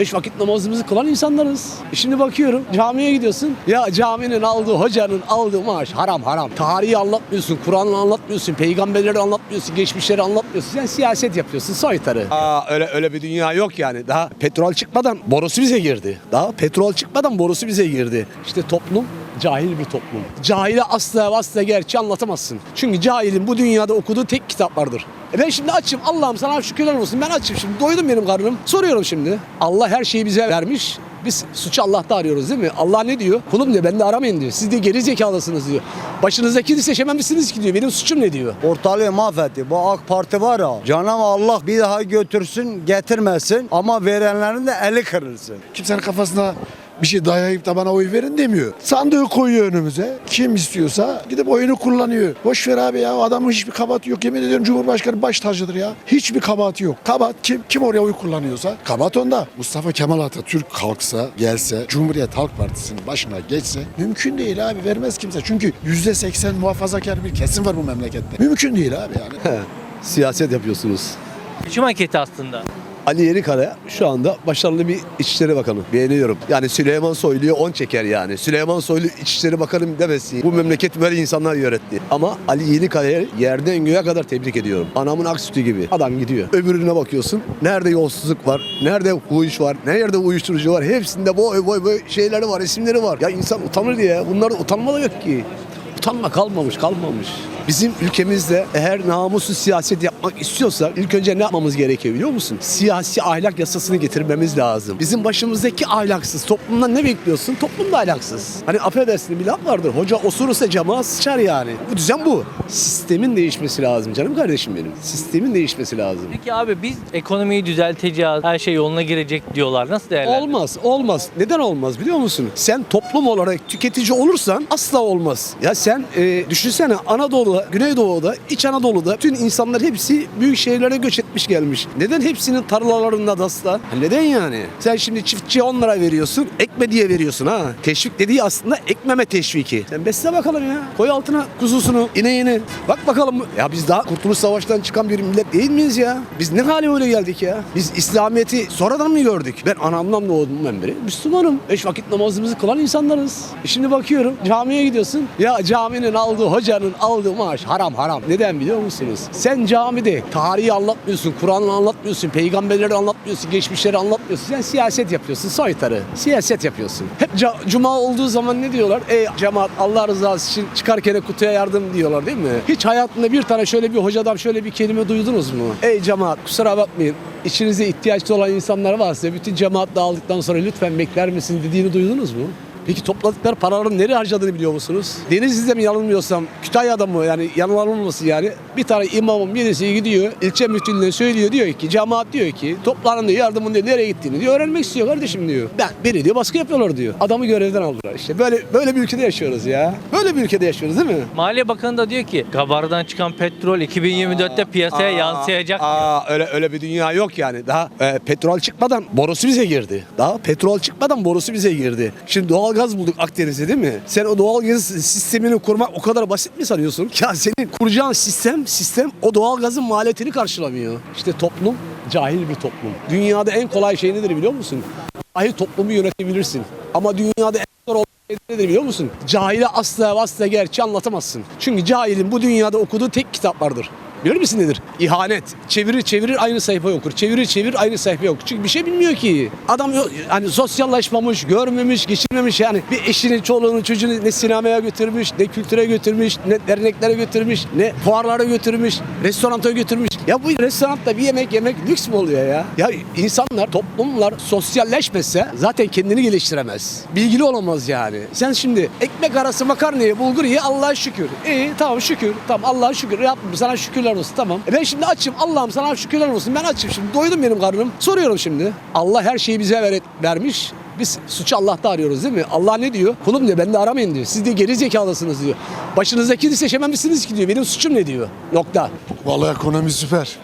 Beş vakit namazımızı kılan insanlarız. Şimdi bakıyorum camiye gidiyorsun. Ya caminin aldığı hocanın aldığı maaş haram haram. Tarihi anlatmıyorsun, Kur'an'ı anlatmıyorsun, peygamberleri anlatmıyorsun, geçmişleri anlatmıyorsun. Sen siyaset yapıyorsun soytarı. Aa öyle öyle bir dünya yok yani. Daha petrol çıkmadan borusu bize girdi. Daha petrol çıkmadan borusu bize girdi. İşte toplum cahil bir toplum. Cahile asla asla gerçi anlatamazsın. Çünkü cahilin bu dünyada okuduğu tek kitap vardır. E ben şimdi açım Allah'ım sana şükürler olsun. Ben açım şimdi. Doydum benim karnım. Soruyorum şimdi. Allah her şeyi bize vermiş. Biz suçu Allah'ta arıyoruz değil mi? Allah ne diyor? Kulum diyor bende aramayın diyor. Siz de geri zekalısınız diyor. Başınızdakini seçememişsiniz ki diyor. Benim suçum ne diyor? Ortalığı mahvetti. Bu AK Parti var ya. Canım Allah bir daha götürsün getirmesin ama verenlerin de eli kırılsın. Kimsenin kafasına bir şey dayayıp da bana oy verin demiyor. Sandığı koyuyor önümüze. Kim istiyorsa gidip oyunu kullanıyor. Boş ver abi ya adamın hiçbir kabahati yok. Yemin ediyorum Cumhurbaşkanı baş tacıdır ya. Hiçbir kabahati yok. Kabahat kim? Kim oraya oy kullanıyorsa kabahat onda. Mustafa Kemal Atatürk kalksa, gelse, Cumhuriyet Halk Partisi'nin başına geçse mümkün değil abi. Vermez kimse. Çünkü yüzde seksen muhafazakar bir kesim var bu memlekette. Mümkün değil abi yani. Siyaset yapıyorsunuz. Seçim anketi aslında. Ali Yerikaya şu anda başarılı bir İçişleri Bakanı. Beğeniyorum. Yani Süleyman Soylu'ya on çeker yani. Süleyman Soylu İçişleri Bakanı demesin. Bu memleket böyle insanlar yönetti. Ama Ali Yerikaya'yı yerden göğe kadar tebrik ediyorum. Anamın ak sütü gibi. Adam gidiyor. Öbürüne bakıyorsun. Nerede yolsuzluk var? Nerede huş var? Nerede uyuşturucu var? Hepsinde boy boy boy şeyleri var, isimleri var. Ya insan utanır diye. Bunlarda utanma da yok ki. Utanma kalmamış, kalmamış. Bizim ülkemizde eğer namussuz siyaset yapmak istiyorsa ilk önce ne yapmamız gerekiyor biliyor musun? Siyasi ahlak yasasını getirmemiz lazım. Bizim başımızdaki ahlaksız. Toplumdan ne bekliyorsun? Toplum da ahlaksız. Hani affedersin bir laf vardır. Hoca osurursa cemaat sıçar yani. Bu düzen bu. Sistemin değişmesi lazım canım kardeşim benim. Sistemin değişmesi lazım. Peki abi biz ekonomiyi düzelteceğiz, her şey yoluna girecek diyorlar. Nasıl değerlendiriyorsun? Olmaz, olmaz. Neden olmaz biliyor musun? Sen toplum olarak tüketici olursan asla olmaz. Ya sen e, düşünsene Anadolu'da, Güneydoğu'da, İç Anadolu'da tüm insanlar hepsi büyük şehirlere göç etmiş gelmiş. Neden hepsinin tarlalarında dasla? Neden yani? Sen şimdi çiftçiye 10 lira veriyorsun, ekme diye veriyorsun ha. Teşvik dediği aslında ekmeme teşviki. Sen besle bakalım ya. Koy altına kuzusunu, ineğini. Bak bakalım. Ya biz daha Kurtuluş Savaş'tan çıkan bir millet değil miyiz ya? Biz ne hale öyle geldik ya? Biz İslamiyet'i sonradan mı gördük? Ben anamdan doğdum ben beri. Müslümanım. Beş vakit namazımızı kılan insanlarız. E şimdi bakıyorum camiye gidiyorsun. Ya caminin aldığı hocanın aldığı maaş haram haram. Neden biliyor musunuz? Sen camide tarihi anlatmıyorsun, Kur'an'ı anlatmıyorsun, peygamberleri anlatmıyorsun, geçmişleri anlatmıyorsun. Sen siyaset yapıyorsun, soytarı. Siyaset yapıyorsun. Hep cuma olduğu zaman ne diyorlar? Ey cemaat Allah rızası için çıkarken kutuya yardım diyorlar değil mi? Hiç hayatında bir tane şöyle bir hocadan şöyle bir kelime duydunuz mu? Ey cemaat kusura bakmayın. İçinizde ihtiyaçlı olan insanlar varsa bütün cemaat dağıldıktan sonra lütfen bekler misin dediğini duydunuz mu? Peki topladıkları paraların nereye harcadığını biliyor musunuz? Denizli'de mi yanılmıyorsam, Kütahya'da mı yani yanılmaması yani bir tane imamın birisi gidiyor ilçe müftülüğüne söylüyor diyor ki cemaat diyor ki toplanın diyor yardımın diyor nereye gittiğini diyor öğrenmek istiyor kardeşim diyor. Ben beni diyor baskı yapıyorlar diyor. Adamı görevden aldılar işte böyle böyle bir ülkede yaşıyoruz ya. Böyle bir ülkede yaşıyoruz değil mi? Maliye Bakanı da diyor ki Gabar'dan çıkan petrol 2024'te piyasaya yansıyacak. Aa, öyle öyle bir dünya yok yani. Daha e, petrol çıkmadan borusu bize girdi. Daha petrol çıkmadan borusu bize girdi. Şimdi doğalgaz bulduk Akdeniz'de değil mi? Sen o doğalgaz sistemini kurmak o kadar basit mi sanıyorsun? Ya senin kuracağın sistem sistem o doğalgazın maliyetini karşılamıyor. İşte toplum cahil bir toplum. Dünyada en kolay şey nedir biliyor musun? Cahil toplumu yönetebilirsin. Ama dünyada en zor olan şey nedir biliyor musun? Cahile asla asla gerçi anlatamazsın. Çünkü cahilin bu dünyada okuduğu tek kitap vardır. Bilir misin nedir? İhanet. Çevirir çevirir aynı sayfayı okur. Çevirir çevirir aynı sayfayı okur. Çünkü bir şey bilmiyor ki. Adam hani sosyallaşmamış, görmemiş, geçirmemiş yani. Bir eşini, çoluğunu, çocuğunu ne sinemaya götürmüş, ne kültüre götürmüş, ne derneklere götürmüş, ne fuarlara götürmüş, restoranta götürmüş. Ya bu restoranda bir yemek yemek lüks mü oluyor ya? Ya insanlar, toplumlar sosyalleşmese zaten kendini geliştiremez. Bilgili olamaz yani. Sen şimdi ekmek arası makarnayı, bulgur ye Allah'a şükür. İyi tamam şükür. Tamam Allah'a şükür. Rabbim sana şükürler olsun tamam. E ben şimdi açım. Allah'ım sana şükürler olsun. Ben açım şimdi. Doydum benim karnım. Soruyorum şimdi. Allah her şeyi bize ver, vermiş. Biz suçu Allah'ta arıyoruz değil mi? Allah ne diyor? Kulum diyor bende aramayın diyor. Siz de geri zekalısınız diyor. Başınızdakini seçememişsiniz ki diyor. Benim suçum ne diyor? Nokta. Vallahi ekonomi süper.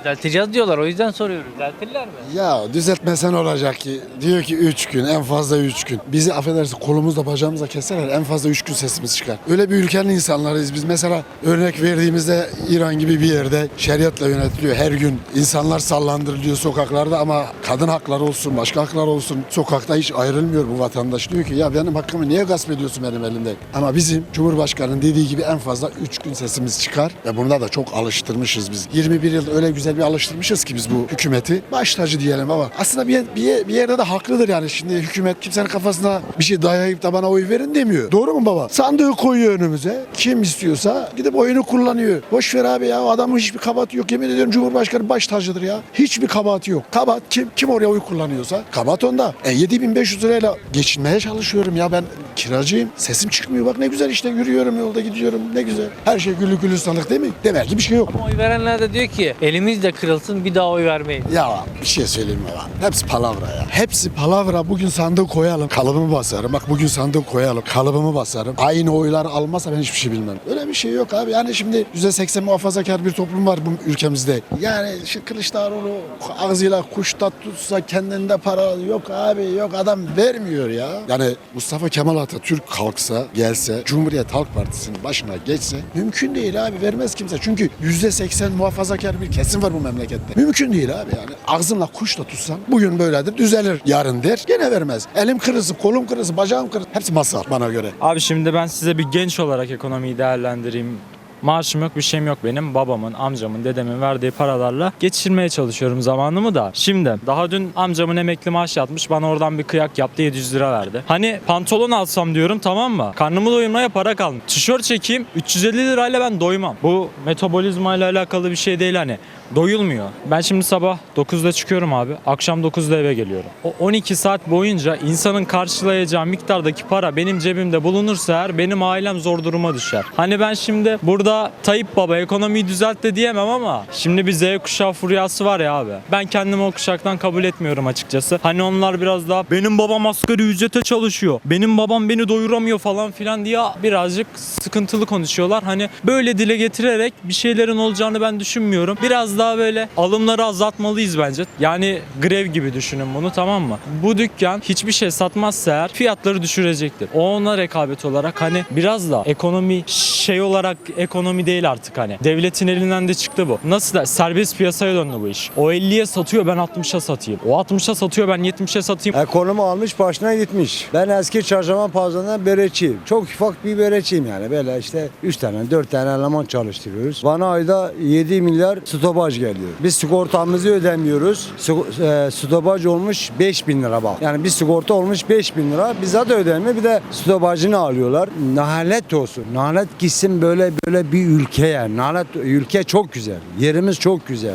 Düzelteceğiz diyorlar o yüzden soruyoruz. Düzeltirler mi? Ya düzeltmesen olacak ki. Diyor ki 3 gün en fazla 3 gün. Bizi affedersin kolumuzla bacağımızla keserler en fazla 3 gün sesimiz çıkar. Öyle bir ülkenin insanlarıyız biz. Mesela örnek verdiğimizde İran gibi bir yerde şeriatla yönetiliyor. Her gün insanlar sallandırılıyor sokaklarda ama kadın hakları olsun, başka haklar olsun. Sokakta hiç ayrılmıyor bu vatandaş. Diyor ki ya benim hakkımı niye gasp ediyorsun benim elimde? Ama bizim Cumhurbaşkanı'nın dediği gibi en fazla 3 gün sesimiz çıkar. Ve bunda da çok alıştırmışız biz. 21 yıl öyle güzel bir alıştırmışız ki biz bu hükümeti. Baş tacı diyelim ama aslında bir, bir, bir yerde de haklıdır yani. Şimdi hükümet kimsenin kafasına bir şey dayayıp da bana oy verin demiyor. Doğru mu baba? Sandığı koyuyor önümüze. Kim istiyorsa gidip oyunu kullanıyor. Boş ver abi ya adamın hiçbir kabahati yok. Yemin ediyorum Cumhurbaşkanı baş tacıdır ya. Hiçbir kabahati yok. Kabahat kim? Kim oraya oy kullanıyorsa kabahat onda. E 7500 lirayla geçinmeye çalışıyorum ya ben kiracıyım. Sesim çıkmıyor bak ne güzel işte yürüyorum yolda gidiyorum ne güzel. Her şey güllük gülistanlık değil mi? Demek ki bir şey yok. Ama oy verenler de diyor ki elimiz de kırılsın bir daha oy vermeyin. Ya bir şey söyleyeyim mi lan? Hepsi palavra ya. Hepsi palavra. Bugün sandığı koyalım. Kalıbımı basarım. Bak bugün sandığı koyalım. Kalıbımı basarım. Aynı oylar almazsa ben hiçbir şey bilmem. Öyle bir şey yok abi. Yani şimdi %80 muhafazakar bir toplum var bu ülkemizde. Yani şu Kılıçdaroğlu ağzıyla kuş tat tutsa kendinde para yok abi yok adam vermiyor ya. Yani Mustafa Kemal Atatürk kalksa gelse Cumhuriyet Halk Partisi'nin başına geçse mümkün değil abi vermez kimse. Çünkü %80 muhafazakar bir kesim var bu memlekette. Mümkün değil abi yani. Ağzınla kuşla tutsan bugün böyledir düzelir yarın der gene vermez. Elim kırılsın kolum kırılsın bacağım kırılsın hepsi masal bana göre. Abi şimdi ben size bir genç olarak ekonomiyi değerlendireyim. Maaşım yok bir şeyim yok benim. Babamın, amcamın, dedemin verdiği paralarla geçirmeye çalışıyorum zamanımı da. Şimdi daha dün amcamın emekli maaş yatmış. Bana oradan bir kıyak yaptı 700 lira verdi. Hani pantolon alsam diyorum tamam mı? Karnımı doyurmaya para kalmış. Tişört çekeyim 350 lirayla ben doymam. Bu metabolizma ile alakalı bir şey değil hani. Doyulmuyor. Ben şimdi sabah 9'da çıkıyorum abi. Akşam 9'da eve geliyorum. O 12 saat boyunca insanın karşılayacağı miktardaki para benim cebimde bulunursa eğer benim ailem zor duruma düşer. Hani ben şimdi burada Tayyip Baba ekonomiyi düzelt diyemem ama şimdi bir Z kuşağı furyası var ya abi. Ben kendimi o kuşaktan kabul etmiyorum açıkçası. Hani onlar biraz daha benim babam asgari ücrete çalışıyor. Benim babam beni doyuramıyor falan filan diye birazcık sıkıntılı konuşuyorlar. Hani böyle dile getirerek bir şeylerin olacağını ben düşünmüyorum. Biraz daha böyle alımları azaltmalıyız bence. Yani grev gibi düşünün bunu tamam mı? Bu dükkan hiçbir şey satmazsa eğer fiyatları düşürecektir. O ona rekabet olarak hani biraz da ekonomi şey olarak ekonomi değil artık hani. Devletin elinden de çıktı bu. Nasıl da serbest piyasaya döndü bu iş. O 50'ye satıyor ben 60'a satayım. O 60'a satıyor ben 70'e satayım. Ekonomi almış başına gitmiş. Ben eski çarşamba pazarından börekçiyim. Çok ufak bir börekçiyim yani. Böyle işte 3 tane 4 tane eleman çalıştırıyoruz. Bana ayda 7 milyar stopaj geliyor. Biz sigortamızı ödemiyoruz. E, stopaj olmuş 5 bin lira bak. Yani bir sigorta olmuş 5 bin lira. Bize de ödemiyor bir de stopajını alıyorlar. Nalet olsun. Nalet gitsin böyle böyle bir ülkeye. Nalet ülke çok güzel. Yerimiz çok güzel.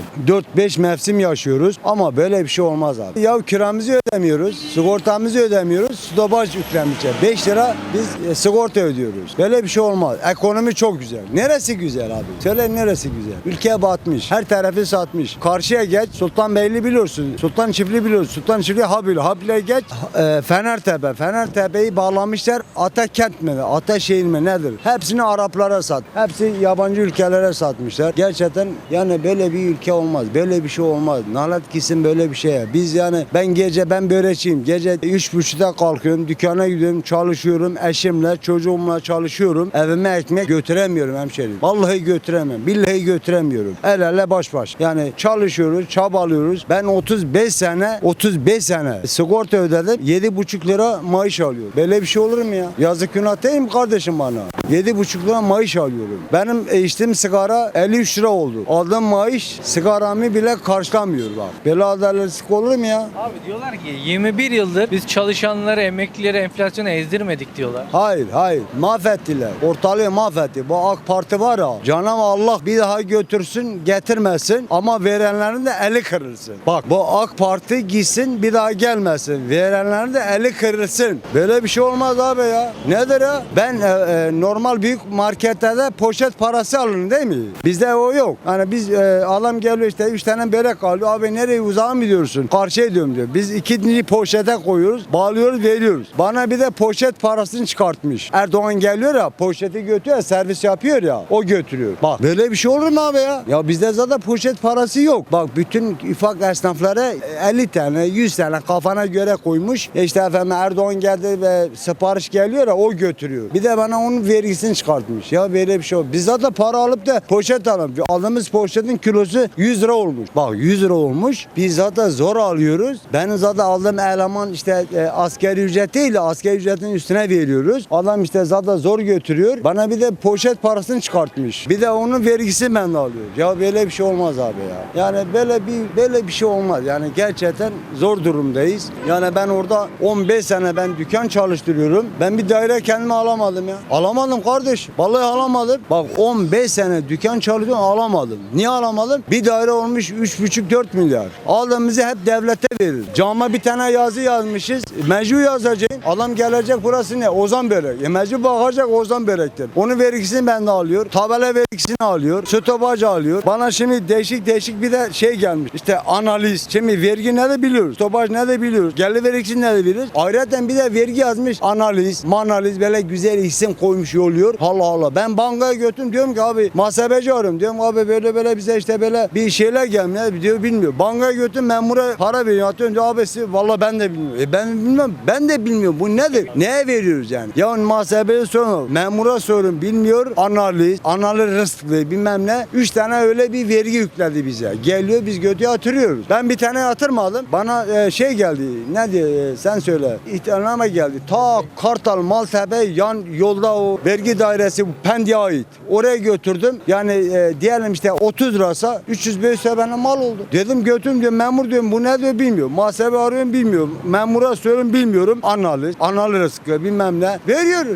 4-5 mevsim yaşıyoruz ama böyle bir şey olmaz abi. Ya kiramızı ödemiyoruz, sigortamızı ödemiyoruz, stopaj yüklenmişler. 5 lira biz e, sigorta ödüyoruz. Böyle bir şey olmaz. Ekonomi çok güzel. Neresi güzel abi? Söyle neresi güzel? Ülke batmış. Her tarafı satmış. Karşıya geç. Sultanbeyli biliyorsun. Sultan Çiftli biliyorsun. Sultan Çiftli Habil. Habil'e geç. E, Fenertepe. Fenertepe'yi bağlamışlar. Atakent mi? Ataşehir mi? Nedir? Hepsini Araplara sat. Hepsi yabancı ülkelere satmışlar. Gerçekten yani böyle bir ülke olmaz. Böyle bir şey olmaz. Nalet gitsin böyle bir şeye. Biz yani ben gece ben böreçiyim. Gece üç buçukta kalkıyorum. Dükkana gidiyorum. Çalışıyorum. Eşimle, çocuğumla çalışıyorum. Evime ekmek götüremiyorum hemşerim. Vallahi götüremem. Billahi götüremiyorum. El ele baş baş. Yani çalışıyoruz, çabalıyoruz. Ben 35 sene, 35 sene sigorta ödedim. 7,5 lira maaş alıyorum. Böyle bir şey olur mu ya? Yazık günah değil mi kardeşim bana? 7,5 lira maaş alıyorum. Benim içtiğim sigara 53 lira oldu. Aldığım maaş sigaramı bile karşılamıyor bak. Böyle adaletsizlik olur mu ya? Abi diyorlar ki 21 yıldır biz çalışanları, emeklileri enflasyona ezdirmedik diyorlar. Hayır hayır mahvettiler. Ortalığı mahvetti. Bu AK Parti var ya canım Allah bir daha götürsün getirmesin ama verenlerin de eli kırılsın. Bak bu AK Parti gitsin bir daha gelmesin. Verenlerin de eli kırılsın. Böyle bir şey olmaz abi ya. Nedir ya? Ben e, e, normal büyük marketlerde poşet poşet parası alın değil mi? Bizde o yok. Hani biz e, adam geliyor işte 3 tane börek alıyor. Abi nereye uzağa mı gidiyorsun? Karşıya diyorum diyor. Biz ikinci poşete koyuyoruz. Bağlıyoruz veriyoruz. Bana bir de poşet parasını çıkartmış. Erdoğan geliyor ya poşeti götürüyor servis yapıyor ya o götürüyor. Bak böyle bir şey olur mu abi ya? Ya bizde zaten poşet parası yok. Bak bütün ufak esnaflara 50 tane 100 tane kafana göre koymuş. E İşte efendim Erdoğan geldi ve sipariş geliyor ya o götürüyor. Bir de bana onun vergisini çıkartmış. Ya böyle bir şey yok. Biz zaten para alıp da poşet alalım. Aldığımız poşetin kilosu 100 lira olmuş. Bak 100 lira olmuş. Biz zaten zor alıyoruz. Benim zaten aldığım eleman işte e, asgari ücret değil de ücretin üstüne veriyoruz. Adam işte zaten zor götürüyor. Bana bir de poşet parasını çıkartmış. Bir de onun vergisi ben de alıyorum. Ya böyle bir şey olmaz abi ya. Yani böyle bir böyle bir şey olmaz. Yani gerçekten zor durumdayız. Yani ben orada 15 sene ben dükkan çalıştırıyorum. Ben bir daire kendime alamadım ya. Alamadım kardeş. Vallahi alamadım. Bak 15 sene dükkan çalışıyorum alamadım. Niye alamadım? Bir daire olmuş 3,5-4 milyar. Aldığımızı hep devlete verir. Cama bir tane yazı yazmışız. Mecbur yazacağım. Adam gelecek burası ne? Ozan börek. E mecbur bakacak Ozan börektir. Onun vergisini ben de alıyor. Tabela vergisini alıyor. Stopaj alıyor. Bana şimdi değişik değişik bir de şey gelmiş. İşte analiz. Şimdi vergi ne de biliyoruz. Stopaj ne de biliyoruz. Gelir vergisi ne de biliyoruz. Ayrıca bir de vergi yazmış. Analiz, manaliz böyle güzel isim koymuş oluyor. Allah Allah. Ben bankaya götürdüm diyorum ki abi muhasebeci arıyorum. Diyorum abi böyle böyle bize işte böyle bir şeyler gelmiyor. Diyor bilmiyor. Bankaya götürdüm memura para veriyor. Atıyorum diyor abisi valla ben de bilmiyorum. E ben bilmem. Ben de bilmiyorum. Bu nedir? Neye veriyoruz yani? Ya muhasebeye sorun. Memura sorun. Bilmiyor. Analiz, analiz rızkı bilmem ne. Üç tane öyle bir vergi yükledi bize. Geliyor biz götüye yatırıyoruz. Ben bir tane yatırmadım. Bana e, şey geldi. Ne diye e, sen söyle. İhtarname geldi. Ta Kartal Maltepe yan yolda o vergi dairesi Pendik'e ait. Oraya götürdüm. Yani e, diyelim işte 30 lirasa 300 500 bana mal oldu. Dedim götürüm diyor memur diyorum bu ne diyor bilmiyorum. Muhasebe arıyorum bilmiyorum. Memura söylüyorum bilmiyorum. Analiz, analiz bilmem ne. Veriyoruz.